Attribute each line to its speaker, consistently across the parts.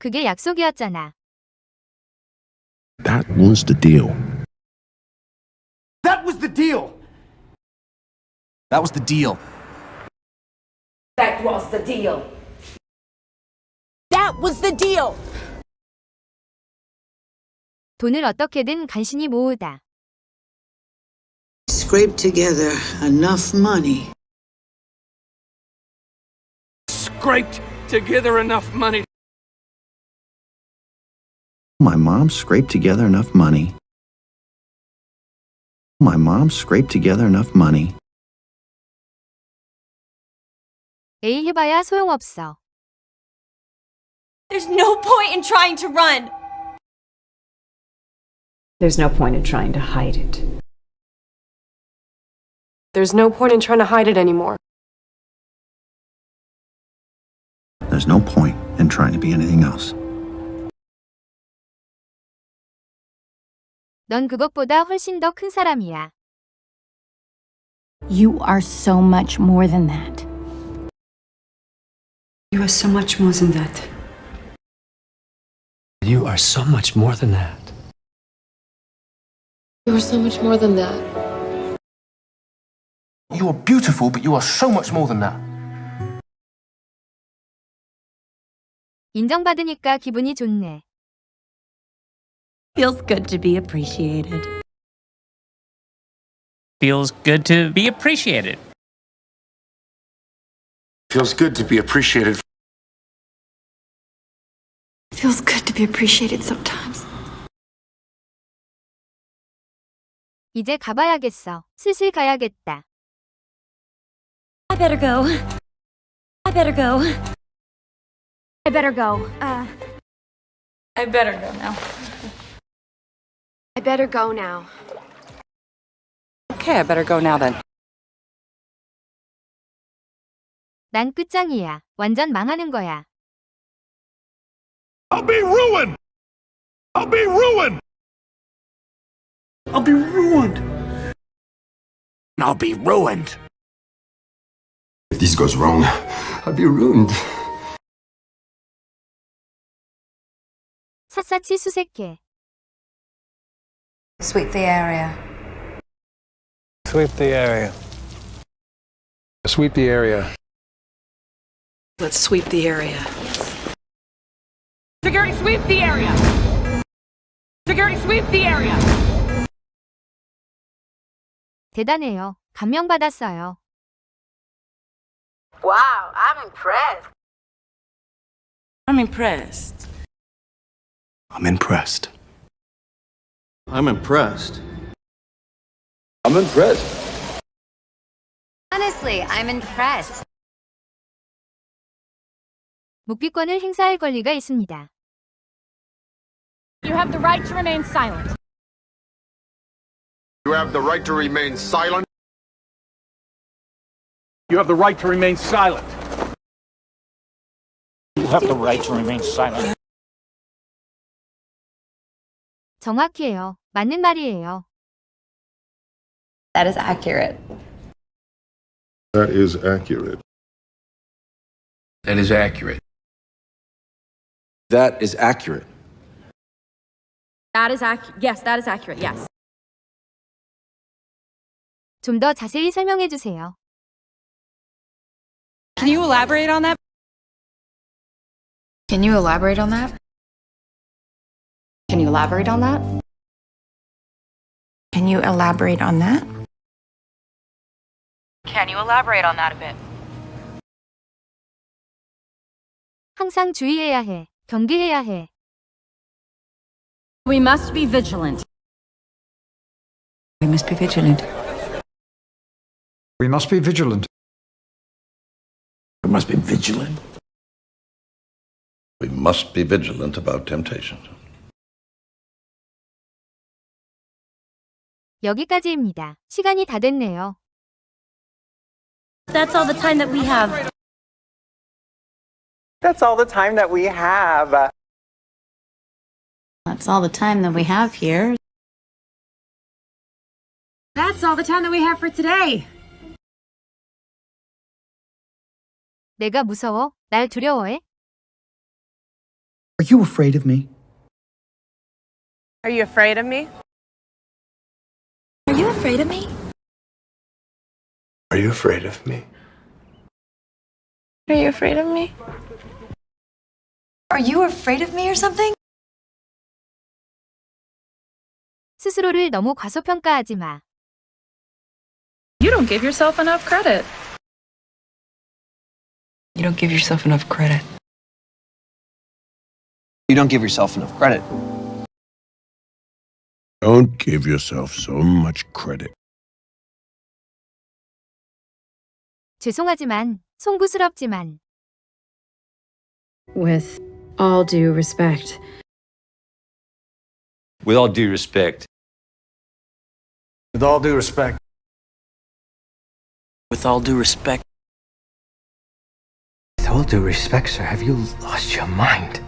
Speaker 1: 그게 약속이었잖아.
Speaker 2: That was the deal.
Speaker 3: That was the deal.
Speaker 4: That was the deal.
Speaker 5: That was the deal.
Speaker 6: That was the deal.
Speaker 1: 돈을 어떻게든 간신히 모으다.
Speaker 7: scrape together enough money
Speaker 8: Scraped together enough money.
Speaker 9: My mom scraped together enough money. My mom scraped together enough money.
Speaker 1: 에이 해봐야 소용없어.
Speaker 6: There's no point in trying to run.
Speaker 5: There's no point in trying to hide it.
Speaker 10: There's no point in trying to hide it anymore.
Speaker 9: There's no point in trying to be anything else.
Speaker 1: 넌 그것보다 훨씬 더 큰 사람이야.
Speaker 11: You are so much more than that.
Speaker 5: You are so much more than that.
Speaker 8: You are so much more than that.
Speaker 10: You are so much more than that.
Speaker 4: You are beautiful, but you are so much more than that.
Speaker 1: 인정받으니까 기분이 좋네.
Speaker 11: Feels good to be appreciated.
Speaker 12: Feels good to be appreciated.
Speaker 3: Feels good to be appreciated.
Speaker 10: Feels good to be appreciated sometimes.
Speaker 1: 이제 가봐야겠어. 슬슬 가야겠다.
Speaker 6: I better go. I better go.
Speaker 11: I better go. Uh,
Speaker 6: I better go now.
Speaker 10: I better go now.
Speaker 5: Okay, I better go now then.
Speaker 1: 난 끝장이야. 완전 망하는 거야.
Speaker 2: I'll be ruined! I'll be ruined!
Speaker 3: I'll be ruined.
Speaker 8: I'll be ruined.
Speaker 3: If this goes wrong, I'll be ruined.
Speaker 1: 샅샅이 수색해.
Speaker 5: Sweep the area.
Speaker 8: Sweep the area. Sweep the area.
Speaker 7: let's sweep the area
Speaker 6: Security sweep the area. Security sweep the area.
Speaker 1: 대단해요. 감명받았어요.
Speaker 7: wow i'm impressed
Speaker 6: I'm impressed.
Speaker 4: I'm impressed.
Speaker 3: I'm impressed. I'm impressed.
Speaker 5: Honestly, I'm impressed.
Speaker 1: 묵비권을 행사할 권리가 있습니다.
Speaker 6: You have the right to remain silent.
Speaker 3: You have the right to remain silent.
Speaker 8: You have the right to remain silent.
Speaker 12: You have the right to remain silent.
Speaker 1: 정확해요. 맞는 말이에요.
Speaker 5: That is accurate.
Speaker 2: That is accurate.
Speaker 3: That is accurate. That is accurate.
Speaker 6: That is accurate. Yes, that is accurate. Yes.
Speaker 1: 좀 더 자세히 설명해 주세요.
Speaker 6: Can you elaborate on that?
Speaker 5: Can you elaborate on that? Can you elaborate on that?
Speaker 11: Can you elaborate on that?
Speaker 6: Can you elaborate on that a bit?
Speaker 1: 항상 주의해야 해. 경계해야 해.
Speaker 6: We must be vigilant.
Speaker 7: we must be vigilant
Speaker 8: We must be vigilant.
Speaker 3: We must be vigilant.
Speaker 2: We must be vigilant about temptations.
Speaker 1: 여기까지입니다. 시간이 다 됐네요.
Speaker 6: That's all the time that we have.
Speaker 8: That's all the time that we have.
Speaker 11: That's all the time that we have here.
Speaker 6: That's all the time that we have for today.
Speaker 1: 내가 무서워? 날 두려워해?
Speaker 9: Are you afraid of me?
Speaker 6: Are you afraid of me?
Speaker 11: Are you afraid of me?
Speaker 4: Are you afraid of me?
Speaker 10: Are you afraid of me?
Speaker 7: Are you afraid of me or something?
Speaker 1: 스스로를 너무 과소평가하지 마.
Speaker 10: You don't give yourself enough credit.
Speaker 7: You don't give yourself enough credit.
Speaker 4: You don't give yourself enough credit.
Speaker 2: Don't give yourself so much credit.
Speaker 1: 죄송하지만, 송구스럽지만,
Speaker 10: With all due respect.
Speaker 12: With all due respect.
Speaker 8: With all due respect.
Speaker 4: With all due respect.
Speaker 12: With all due respect, sir, have you lost your mind?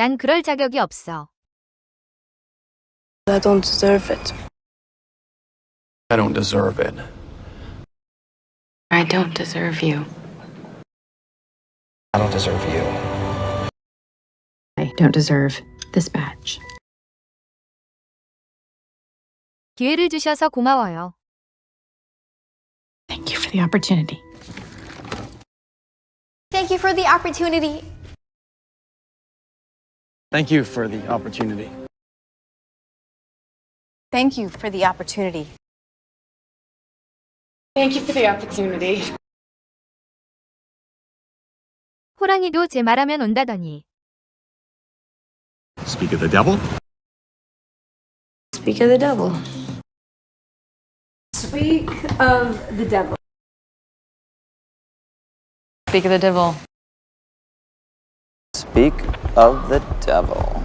Speaker 1: 난 그럴 자격이 없어.
Speaker 10: I don't deserve it.
Speaker 4: I don't deserve it.
Speaker 5: I don't deserve you.
Speaker 4: I don't deserve you.
Speaker 5: I don't deserve this badge.
Speaker 1: 기회를 주셔서 고마워요.
Speaker 11: Thank you for the opportunity.
Speaker 10: Thank you for the opportunity.
Speaker 8: Thank you for the opportunity.
Speaker 5: Thank you for the opportunity.
Speaker 10: Thank you for the opportunity.
Speaker 1: 호랑이도 제 말하면 온다더니.
Speaker 9: Speak of the devil?
Speaker 10: Speak of the devil. Speak of the devil.
Speaker 5: Speak of the devil.
Speaker 12: Speak of the devil.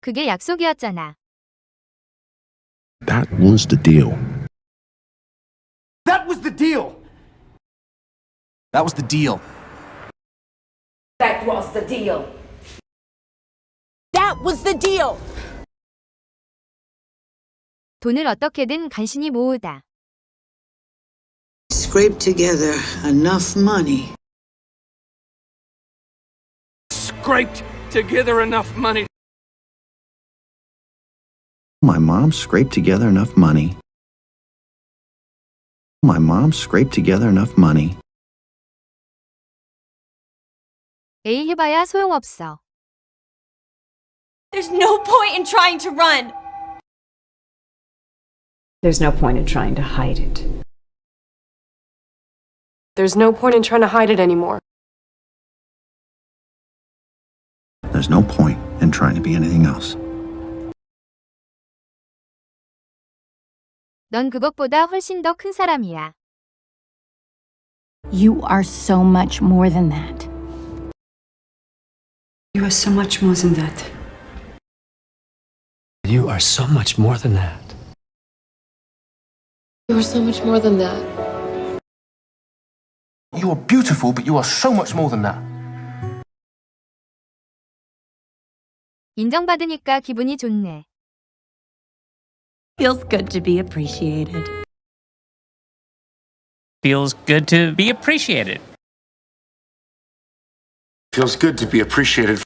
Speaker 1: 그게 약속이었잖아.
Speaker 2: That was the deal.
Speaker 4: That was the deal. That was the deal.
Speaker 6: That was the deal.
Speaker 11: That was the deal.
Speaker 1: 돈을 어떻게든 간신히 모으다.
Speaker 7: Scrape together enough money.
Speaker 8: Scraped together enough money.
Speaker 9: My mom scraped together enough money. My mom scraped together enough money.
Speaker 1: 에이 해봐야 소용없어.
Speaker 11: There's no point in trying to run.
Speaker 10: There's no point in trying to hide it. There's no point in trying to hide it anymore.
Speaker 9: There's no point in trying to be anything else.
Speaker 1: 넌 그것보다 훨씬 더 큰 사람이야.
Speaker 11: You are so much more than that.
Speaker 7: You are so much more than that.
Speaker 4: You are so much more than that.
Speaker 10: You are so much more than that.
Speaker 4: You are beautiful, but you are so much more than that.
Speaker 1: 인정받으니까 기분이 좋네.
Speaker 11: Feels good to be appreciated.
Speaker 12: Feels good to be appreciated.
Speaker 3: Feels good to be appreciated.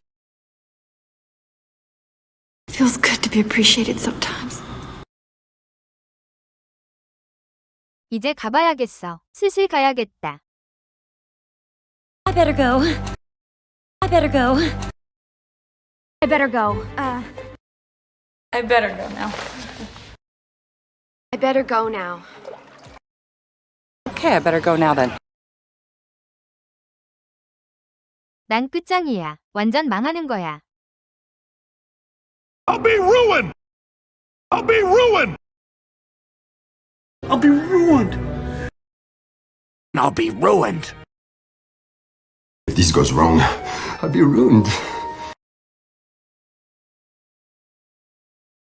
Speaker 10: Feels good to be appreciated sometimes.
Speaker 1: 이제 가봐야겠어. 슬슬 가야겠다.
Speaker 11: I better go. I better go. I better go. Uh,
Speaker 10: I better go now. I better go now.
Speaker 5: Okay, I better go now then.
Speaker 1: 난 끝장이야. 완전 망하는 거야.
Speaker 2: I'll be ruined! I'll be ruined!
Speaker 4: I'll be ruined. I'll be ruined.
Speaker 3: If this goes wrong, I'll be ruined.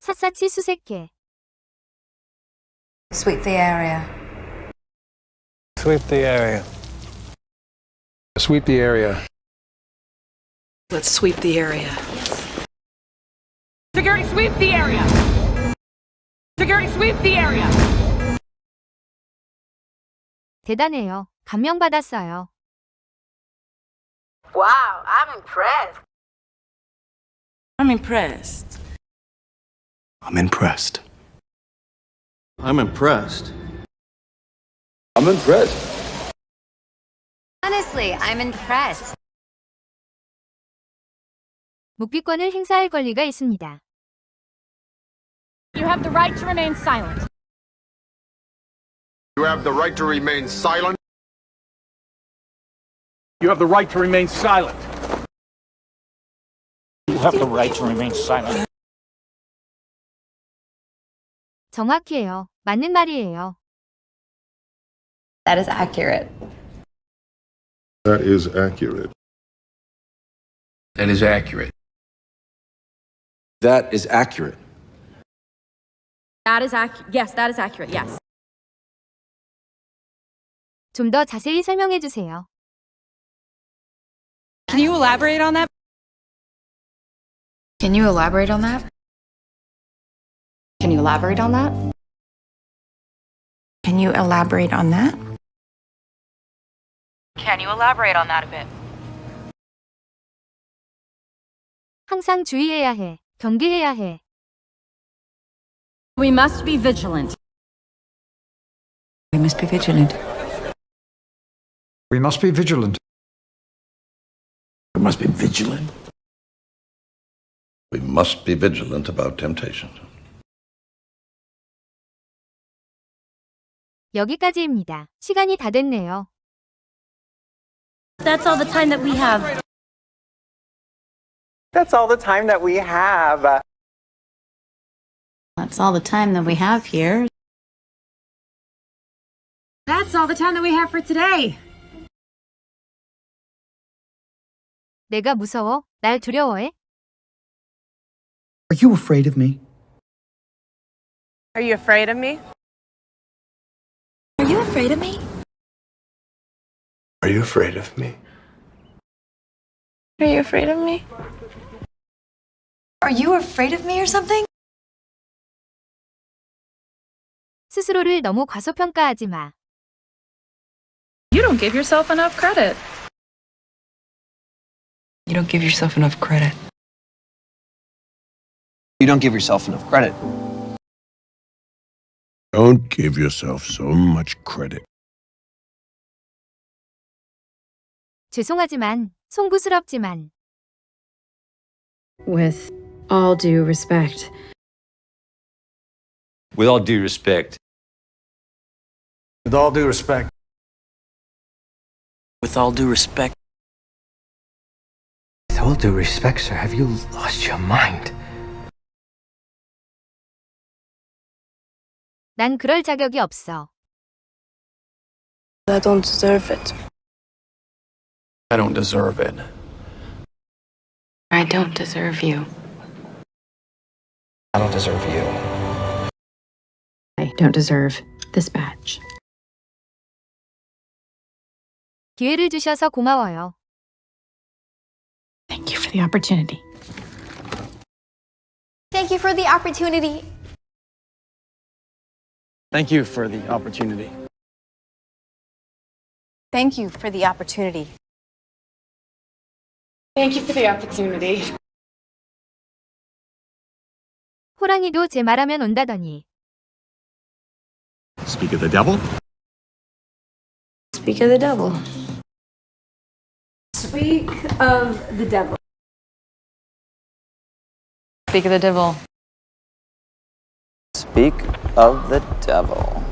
Speaker 1: 샅샅이 수색해.
Speaker 5: Sweep the area.
Speaker 8: Sweep the area. Sweep the area.
Speaker 7: Let's sweep the area.
Speaker 6: Security, sweep the area. Security, sweep the area.
Speaker 1: 대단해요. 감명받았어요.
Speaker 6: Wow, I'm impressed. I'm impressed.
Speaker 9: I'm impressed.
Speaker 3: I'm impressed. I'm impressed.
Speaker 1: Honestly, I'm impressed. 묵비권을 행사할 권리가 있습니다.
Speaker 10: You have the right to remain silent.
Speaker 3: You have the right to remain silent.
Speaker 8: You have the right to remain silent.
Speaker 4: You have the right to remain silent.
Speaker 1: 정확해요. 맞는 말이에요.
Speaker 5: That is accurate.
Speaker 2: That is accurate.
Speaker 3: That is accurate. That is accurate.
Speaker 10: That is accurate. Yes, that is accurate. Yes.
Speaker 1: 좀 더 자세히 설명해 주세요.
Speaker 6: Can you elaborate on that?
Speaker 5: Can you elaborate on that? Can you elaborate on that?
Speaker 7: Can you elaborate on that?
Speaker 6: Can you elaborate on that a bit?
Speaker 1: 항상 주의해야 해. 경계해야 해.
Speaker 10: We must be vigilant.
Speaker 7: We must be vigilant.
Speaker 9: We must be vigilant.
Speaker 3: We must be vigilant.
Speaker 2: We must be vigilant about temptations.
Speaker 1: 여기까지입니다. 시간이 다 됐네요.
Speaker 11: That's all the time that we have.
Speaker 12: That's all the time that we have.
Speaker 11: That's all the time that we have here.
Speaker 10: That's all the time that we have for today.
Speaker 1: 내가 무서워? 날 두려워해?
Speaker 9: Are you afraid of me?
Speaker 6: Are you afraid of me?
Speaker 7: Are you afraid of me?
Speaker 3: Are you afraid of me?
Speaker 10: Are you afraid of me?
Speaker 7: Are you afraid of me or something?
Speaker 1: 스스로를 너무 과소평가하지 마.
Speaker 6: You don't give yourself enough credit.
Speaker 7: You don't give yourself enough credit.
Speaker 12: You don't give yourself enough credit.
Speaker 2: Don't give yourself so much credit.
Speaker 1: 죄송하지만, 송구스럽지만,
Speaker 11: With all due respect.
Speaker 12: With all due respect.
Speaker 8: With all due respect.
Speaker 4: With all due respect.
Speaker 12: With all due respect, sir, have you lost your mind?
Speaker 1: 난 그럴 자격이 없어.
Speaker 10: I don't deserve it.
Speaker 8: I don't deserve it.
Speaker 5: I don't deserve you.
Speaker 12: I don't deserve you.
Speaker 11: I don't deserve this badge.
Speaker 1: 기회를 주셔서 고마워요.
Speaker 11: Thank you for the opportunity.
Speaker 10: Thank you for the opportunity.
Speaker 8: Thank you for the opportunity.
Speaker 10: Thank you for the opportunity. Thank you for the opportunity.
Speaker 1: 호랑이도 제 말하면 온다더니.
Speaker 3: Speak of the devil?
Speaker 10: Speak of the devil. Speak of the devil.
Speaker 5: Speak of the devil.
Speaker 12: Speak of the devil.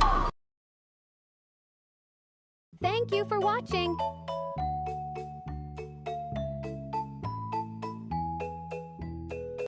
Speaker 11: Thank you for watching.